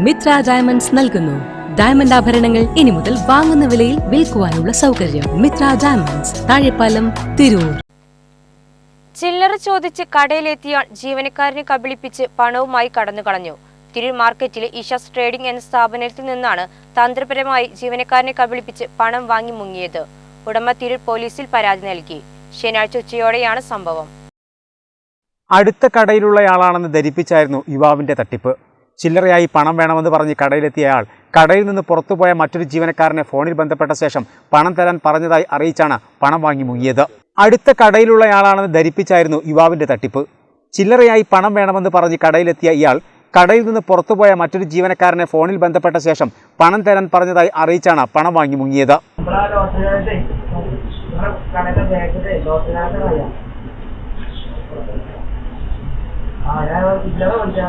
Mitra diamonds നൽകുന്നു. Diamond ആഭരണങ്ങൾ ഇനി മുതൽ വാങ്ങുന്ന വിലയിൽ വിൽക്കുവാനുള്ള സൗകര്യം മിത്ര ഡയമണ്ട്സ് താഴെപ്പാലം തിരൂർ. ചില്ലറ ചോദിച്ച് കടയിലെത്തിയാൽ ജീവനക്കാരനെ കബളിപ്പിച്ച് പണവുമായി കടന്നു കളഞ്ഞു തിരൂർ മാർക്കറ്റിലെ ഇഷാസ് ട്രേഡിംഗ് എന്ന സ്ഥാപനത്തിൽ നിന്നാണ് തന്ത്രപരമായി ജീവനക്കാരനെ കബളിപ്പിച്ച് പണം വാങ്ങി മുങ്ങിയത്. ഉടമ തിരൂർ പോലീസിൽ പരാതി നൽകി. ശനിയാഴ്ച ഉച്ചയോടെയാണ് സംഭവം. അടുത്ത കടയിലുള്ളയാളാണെന്ന് ധരിപ്പിച്ചായിരുന്നു യുവാവിന്റെ തട്ടിപ്പ്. ചില്ലറയായി പണം വേണമെന്ന് പറഞ്ഞ് കടയിലെത്തിയ അയാൾ കടയിൽ നിന്ന് പുറത്തുപോയ മറ്റൊരു ജീവനക്കാരനെ ഫോണിൽ ബന്ധപ്പെട്ട ശേഷം പണം തരാൻ പറഞ്ഞതായി അറിയിച്ചാണ് പണം വാങ്ങി മുങ്ങിയത്. അടുത്ത കടയിലുള്ളയാളാണെന്ന് ധരിപ്പിച്ചായിരുന്നു യുവാവിന്റെ തട്ടിപ്പ്. ചില്ലറയായി പണം വേണമെന്ന് പറഞ്ഞ് കടയിലെത്തിയ ഇയാൾ കടയിൽ നിന്ന് പുറത്തുപോയ മറ്റൊരു ജീവനക്കാരനെ ഫോണിൽ ബന്ധപ്പെട്ട ശേഷം പണം തരാൻ പറഞ്ഞതായി അറിയിച്ചാണ് പണം വാങ്ങി മുങ്ങിയത്. ആ ഞാൻ വിളിച്ചാ.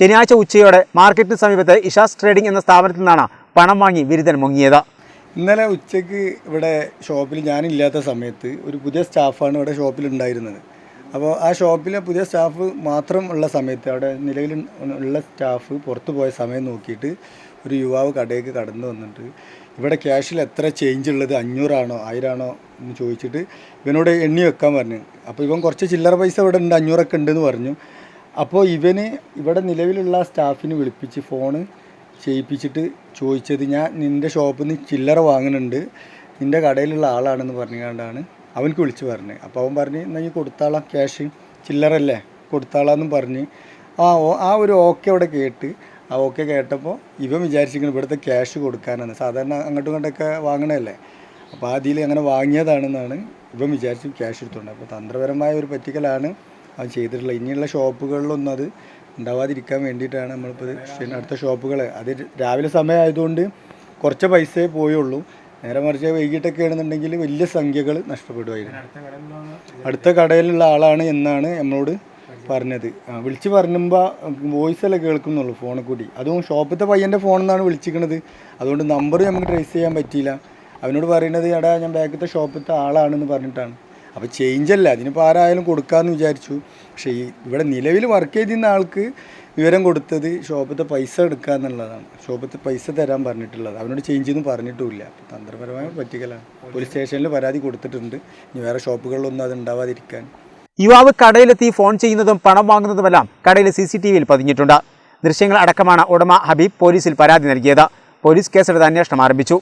ശനിയാഴ്ച ഉച്ചയോടെ മാർക്കറ്റിന് സമീപത്തെ ഇഷാസ് ട്രേഡിംഗ് എന്ന സ്ഥാപനത്തിൽ നിന്നാണ് പണം വാങ്ങി ബിരുദൻ മുങ്ങിയത്. ഇന്നലെ ഉച്ചയ്ക്ക് ഇവിടെ ഷോപ്പിൽ ഞാനില്ലാത്ത സമയത്ത് ഒരു പുതിയ സ്റ്റാഫാണ് ഇവിടെ ഷോപ്പിൽ ഉണ്ടായിരുന്നത്. അപ്പോൾ ആ ഷോപ്പിലെ പുതിയ സ്റ്റാഫ് മാത്രം ഉള്ള സമയത്ത് അവിടെ നിലവിൽ ഉള്ള സ്റ്റാഫ് പുറത്തു പോയ സമയം നോക്കിയിട്ട് ഒരു യുവാവ് കടയിലേക്ക് കടന്നു വന്നിട്ട് ഇവിടെ ക്യാഷിൽ എത്ര ചേഞ്ച് ഉള്ളത്? അഞ്ഞൂറാണോ? ആയിരാണോ? എന്ന് ചോദിച്ചിട്ട് ഇവനോട് എണ്ണി വെക്കാൻ പറഞ്ഞു. അപ്പോൾ ഇവൻ കുറച്ച് ചില്ലറ പൈസ ഇവിടെ ഉണ്ട് അഞ്ഞൂറൊക്കെ ഉണ്ടെന്ന് പറഞ്ഞു. അപ്പോൾ ഇവന് ഇവിടെ നിലവിലുള്ള സ്റ്റാഫിനെ വിളിപ്പിച്ച് ഫോണ് ചെയ്യിപ്പിച്ചിട്ട് ചോദിച്ചത് ഞാൻ നിന്റെ ഷോപ്പിൽ നിന്ന് ചില്ലറ വാങ്ങുന്നുണ്ട് നിന്റെ കടയിലുള്ള ആളാണെന്ന് പറഞ്ഞുകൊണ്ടാണ് അവനക്ക് വിളിച്ച് പറഞ്ഞത്. അപ്പോൾ അവൻ പറഞ്ഞ് എന്നാൽ ഈ കൊടുത്താളാം ക്യാഷ്. ചില്ലറല്ലേ കൊടുത്താളാന്നും പറഞ്ഞ്. ആ ആ ഒരു ഓക്കെ അവിടെ കേട്ട് ആ ഓക്കെ കേട്ടപ്പോൾ ഇവൻ വിചാരിച്ചിരിക്കുന്നു ഇവിടുത്തെ ക്യാഷ് കൊടുക്കാനാണ്. സാധാരണ അങ്ങോട്ടും ഇങ്ങോട്ടൊക്കെ വാങ്ങണതല്ലേ. അപ്പോൾ ആ അതിൽ അങ്ങനെ വാങ്ങിയതാണെന്നാണ് ഇവൻ വിചാരിച്ച് ക്യാഷ് എടുത്തുകൊണ്ട് അപ്പോൾ തന്ത്രപരമായ ഒരു പറ്റിക്കലാണ് അവൻ ചെയ്തിട്ടുള്ളത്. ഇനിയുള്ള ഷോപ്പുകളിലൊന്നും അത് ഉണ്ടാവാതിരിക്കാൻ വേണ്ടിയിട്ടാണ് നമ്മളിപ്പോൾ അടുത്ത ഷോപ്പുകൾ അത് രാവിലെ സമയമായതുകൊണ്ട് കുറച്ച് പൈസയെ പോയുള്ളൂ. നേരെ മറിച്ച് വൈകിട്ടൊക്കെ ആണെന്നുണ്ടെങ്കിൽ വലിയ സംഖ്യകൾ നഷ്ടപ്പെടുമായിരുന്നു. അടുത്ത കടയിലുള്ള ആളാണ് എന്നാണ് നമ്മളോട് പറഞ്ഞത്. ആ, വിളിച്ച് പറഞ്ഞുമ്പോൾ വോയിസ് അല്ല കേൾക്കുന്നുള്ളൂ ഫോണിൽ കൂടി. അതും ഷോപ്പിലത്തെ പയ്യന്റെ ഫോണിൽ നിന്നാണ് വിളിച്ചിരിക്കണത്. അതുകൊണ്ട് നമ്പർ നമുക്ക് ട്രേസ് ചെയ്യാൻ പറ്റിയില്ല. അവനോട് പറയുന്നത് എടാ ഞാൻ ബാക്കിലത്തെ ഷോപ്പിലത്തെ ആളാണെന്ന് പറഞ്ഞിട്ടാണ്. അപ്പോൾ ചേഞ്ച് അല്ല. അതിനിപ്പോൾ ആരായാലും കൊടുക്കാമെന്ന് വിചാരിച്ചു. പക്ഷേ ഈ ഇവിടെ നിലവിൽ വർക്ക് ചെയ്തിരുന്ന ആൾക്ക് വിവരം കൊടുത്തത് ഷോപ്പത്തെ പൈസ എടുക്കുക എന്നുള്ളതാണ്. ഷോപ്പത്തെ പൈസ തരാൻ പറഞ്ഞിട്ടുള്ളത്. അവനോട് ചേഞ്ച് ഒന്നും പറഞ്ഞിട്ടുമില്ല. തന്ത്രപരമായ പറ്റിക്കലാണ്. പോലീസ് സ്റ്റേഷനിൽ പരാതി കൊടുത്തിട്ടുണ്ട്. ഇനി വേറെ ഷോപ്പുകളിലൊന്നും അത് ഉണ്ടാവാതിരിക്കാൻ. യുവാവ് കടയിലെത്തി ഫോൺ ചെയ്യുന്നതും പണം വാങ്ങുന്നതുമെല്ലാം കടയിലെ സി സി ടി വിയിൽ പതിഞ്ഞിട്ടുണ്ട്. ദൃശ്യങ്ങൾ അടക്കമാണ് ഉടമ ഹബീബ് പോലീസിൽ പരാതി നൽകിയത്. പോലീസ് കേസെടുത്ത് അന്വേഷണം ആരംഭിച്ചു.